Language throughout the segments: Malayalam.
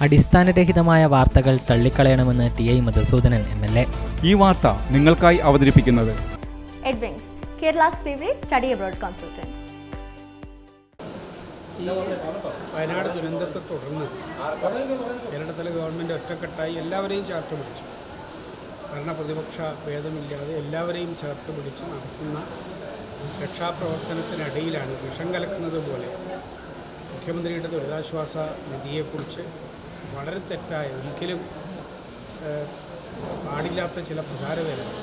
അടിസ്ഥാനരഹിതമായ വാർത്തകൾ തള്ളിക്കളയണമെന്ന് T I Madhusoodanan M L A ഈ വാർത്ത നിങ്ങൾക്കായി അവതരിപ്പിക്കുന്നത് സ്റ്റഡി കൺസൾട്ടന്റ്. ഈ വയനാട് ദുരന്തത്തെ തുടർന്ന് കേരളത്തിലെ ഗവൺമെന്റ് ഒറ്റക്കെട്ടായി എല്ലാവരെയും ചേർത്ത് പിടിച്ചു ഭരണ പ്രതിപക്ഷ ഭേദമില്ലാതെ എല്ലാവരെയും ചേർത്ത് പിടിച്ച് നടത്തുന്ന രക്ഷാപ്രവർത്തനത്തിനിടയിലാണ് വിഷം കലക്കുന്നത് പോലെ മുഖ്യമന്ത്രിയുടെ ദുരിതാശ്വാസ നിധിയെക്കുറിച്ച് വളരെ തെറ്റായ ഒരിക്കലും പാടില്ലാത്ത ചില പ്രചാരവേലകൾ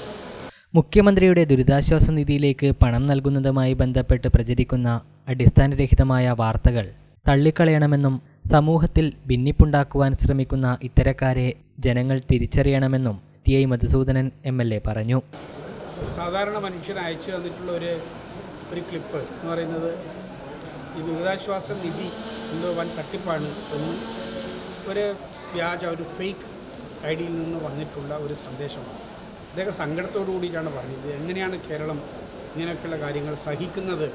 മുഖ്യമന്ത്രിയുടെ ദുരിതാശ്വാസ നിധിയിലേക്ക് പണം നൽകുന്നതുമായി ബന്ധപ്പെട്ട് പ്രചരിക്കുന്ന അടിസ്ഥാനരഹിതമായ വാർത്തകൾ തള്ളിക്കളയണമെന്നും സമൂഹത്തിൽ ഭിന്നിപ്പുണ്ടാക്കുവാൻ ശ്രമിക്കുന്ന ഇത്തരക്കാരെ ജനങ്ങൾ തിരിച്ചറിയണമെന്നും T I Madhusoodanan M L A പറഞ്ഞു. സാധാരണ മനുഷ്യൻ അയച്ചു തന്നിട്ടുള്ള ഒരു ഒരു ക്ലിപ്പ് എന്ന് പറയുന്നത് ഈ ദുരിതാശ്വാസ നിധി എന്തോ വൻ തട്ടിപ്പാണ് എന്നും ഒരു വ്യാജ ഒരു ഫേക്ക് ഐ ഡിയിൽ നിന്ന് വന്നിട്ടുള്ള ഒരു സന്ദേശമാണ്. അദ്ദേഹം സങ്കടത്തോടു കൂടിയിട്ടാണ് പറഞ്ഞത്. എങ്ങനെയാണ് കേരളം ഇങ്ങനെയൊക്കെയുള്ള കാര്യങ്ങൾ സഹിക്കുന്നത്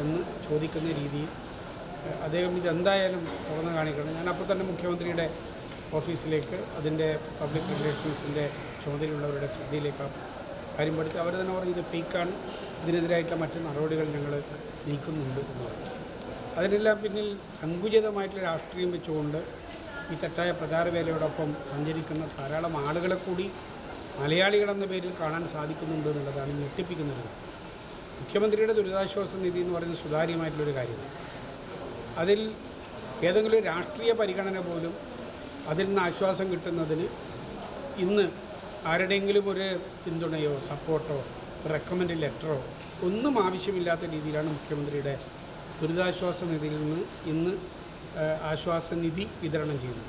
എന്ന് ചോദിക്കുന്ന രീതിയിൽ അദ്ദേഹം ഇതെന്തായാലും തുറന്നു കാണിക്കണം. ഞാൻ അപ്പോൾ തന്നെ മുഖ്യമന്ത്രിയുടെ ഓഫീസിലേക്ക് അതിന്റെ പബ്ലിക് റിലേഷൻസിന്റെ ചുമതലയുള്ളവരുടെ ശ്രദ്ധയിലേക്ക് കാര്യം പഠിച്ച് അവർ തന്നെ പറഞ്ഞു ഇത് ഫേക്കാണ് ഇതിനെതിരായിട്ടുള്ള മറ്റ് നടപടികൾ ഞങ്ങൾ നീക്കുന്നുണ്ട് എന്ന് പറഞ്ഞു. അതിനെല്ലാം പിന്നിൽ സങ്കുചിതമായിട്ടുള്ള രാഷ്ട്രീയം വെച്ചുകൊണ്ട് ഈ തെറ്റായ പ്രചാരവേലയോടൊപ്പം സഞ്ചരിക്കുന്ന ധാരാളം ആളുകളെ കൂടി മലയാളികളെന്ന പേരിൽ കാണാൻ സാധിക്കുന്നുണ്ട് എന്നുള്ളതാണ് ഞെട്ടിപ്പിക്കുന്നത്. മുഖ്യമന്ത്രിയുടെ ദുരിതാശ്വാസ നിധി എന്ന് പറയുന്നത് സുതാര്യമായിട്ടുള്ളൊരു കാര്യം. അതിൽ ഏതെങ്കിലും രാഷ്ട്രീയ പരിഗണന പോലും അതിൽ നിന്ന് ആശ്വാസം കിട്ടുന്നതിന് ഇന്ന് ആരുടെയെങ്കിലും ഒരു പിന്തുണയോ സപ്പോർട്ടോ റെക്കമെൻഡ് ലെറ്ററോ ഒന്നും ആവശ്യമില്ലാത്ത രീതിയിലാണ് മുഖ്യമന്ത്രിയുടെ ദുരിതാശ്വാസ നിധിയിൽ നിന്ന് ഇന്ന് ആശ്വാസ നിധി വിതരണം ചെയ്യുന്നു.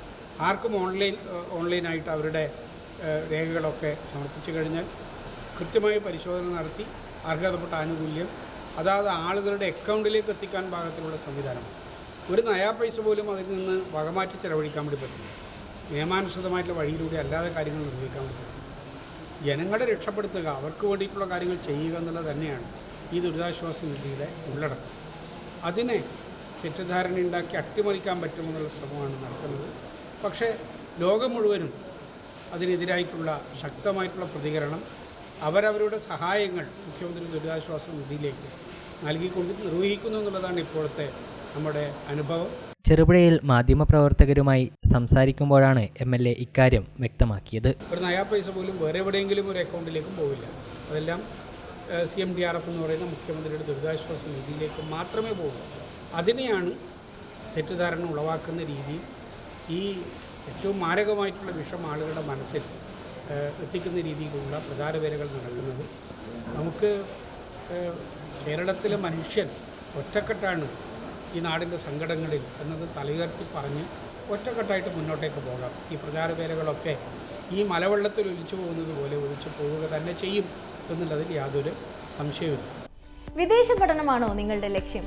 ആർക്കും ഓൺലൈൻ ഓൺലൈനായിട്ട് അവരുടെ രേഖകളൊക്കെ സമർപ്പിച്ചു കഴിഞ്ഞാൽ കൃത്യമായി പരിശോധന നടത്തി അർഹതപ്പെട്ട ആനുകൂല്യം അതാത് ആളുകളുടെ അക്കൗണ്ടിലേക്ക് എത്തിക്കാൻ പാകത്തിലുള്ള സംവിധാനം. ഒരു നയാ പൈസ പോലും അതിൽ നിന്ന് വകമാറ്റി ചെലവഴിക്കാൻ വേണ്ടി പറ്റില്ല. നിയമാനുസൃതമായിട്ടുള്ള വഴിയിലൂടെ അല്ലാതെ കാര്യങ്ങൾ നിർവഹിക്കാൻ വേണ്ടി പറ്റില്ല. ജനങ്ങളെ രക്ഷപ്പെടുത്തുക അവർക്ക് വേണ്ടിയിട്ടുള്ള കാര്യങ്ങൾ ചെയ്യുക എന്നുള്ളത് തന്നെയാണ് ഈ ദുരിതാശ്വാസ നിധിയുടെ ഉള്ളടക്കം. അതിനെ തെറ്റിദ്ധാരണയുണ്ടാക്കി അട്ടിമറിക്കാൻ പറ്റുമെന്നുള്ള ശ്രമമാണ് നടക്കുന്നത്. പക്ഷേ ലോകം മുഴുവനും അതിനെതിരായിട്ടുള്ള ശക്തമായിട്ടുള്ള പ്രതികരണം അവരവരുടെ സഹായങ്ങൾ മുഖ്യമന്ത്രി ദുരിതാശ്വാസ നിധിയിലേക്ക് നൽകിക്കൊണ്ട് നിർവഹിക്കുന്നു എന്നുള്ളതാണ് ഇപ്പോഴത്തെ നമ്മുടെ അനുഭവം. ചെറുപുഴയിൽ മാധ്യമപ്രവർത്തകരുമായി സംസാരിക്കുമ്പോഴാണ് എം എൽ എ ഇക്കാര്യം വ്യക്തമാക്കിയത്. ഒരു നയാ പൈസ പോലും വേറെ എവിടെയെങ്കിലും ഒരു അക്കൗണ്ടിലേക്കും പോവില്ല. അതെല്ലാം C M D R F എന്ന് പറയുന്ന മുഖ്യമന്ത്രിയുടെ ദുരിതാശ്വാസ നിധിയിലേക്ക് മാത്രമേ പോകുള്ളൂ അതിനെയാണ് തെറ്റിദ്ധാരണ ഉളവാക്കുന്ന രീതി ഈ ഏറ്റവും മാരകമായിട്ടുള്ള വിഷം ആളുകളുടെ മനസ്സിൽ എത്തിക്കുന്ന രീതിയിലുള്ള പ്രചാരവേലകൾ നടക്കുന്നത്. നമുക്ക് കേരളത്തിലെ മനുഷ്യൻ ഒറ്റക്കെട്ടാണ് ഈ നാടിന്റെ സങ്കടങ്ങളിൽ എന്നത് തലയുയർത്തി പറഞ്ഞ് ഒറ്റക്കെട്ടായിട്ട് മുന്നോട്ടേക്ക് പോകാം. ഈ പ്രചാരവേലകളൊക്കെ ഈ മലവെള്ളത്തിൽ ഒലിച്ചു പോകുന്നത് പോലെ ഒലിച്ചു പോവുക തന്നെ ചെയ്യും എന്നുള്ളതിൽ യാതൊരു സംശയവുമില്ല. വിദേശ പഠനമാണോ നിങ്ങളുടെ ലക്ഷ്യം?